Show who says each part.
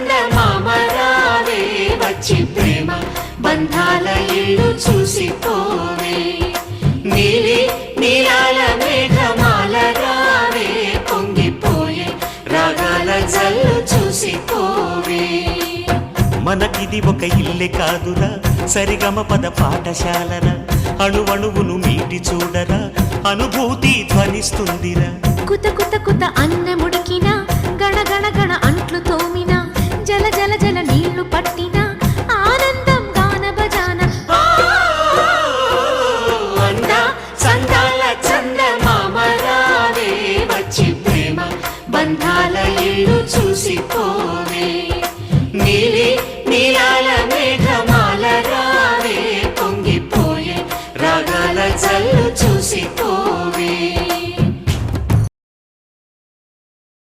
Speaker 1: చందమామరావే వచ్చి ప్రేమ బంధాల ఇల్లు చూసిపోవే. నీలి నీలాల మేఘమాల రావే పొంగిపోయే రాగాల జల్లు చూసిపోవే.
Speaker 2: మనకిది ఒక ఇల్లే కాదురా సరిగమ పద పాఠశాలరా. అణువణువును మీటి చూడరా అనుభూతి ధ్వనిస్తుందిరా.
Speaker 3: కుత కుత కుత అన్నముడికిన చందాల చంద మామరావే వచ్చి ప్రేమ బంధాల ఇల్లు చూసిపోవే.
Speaker 1: నీలి నీలాల మేఘమాల రావే పొంగిపోయే రాగాల చల్లు చూసిపోవే.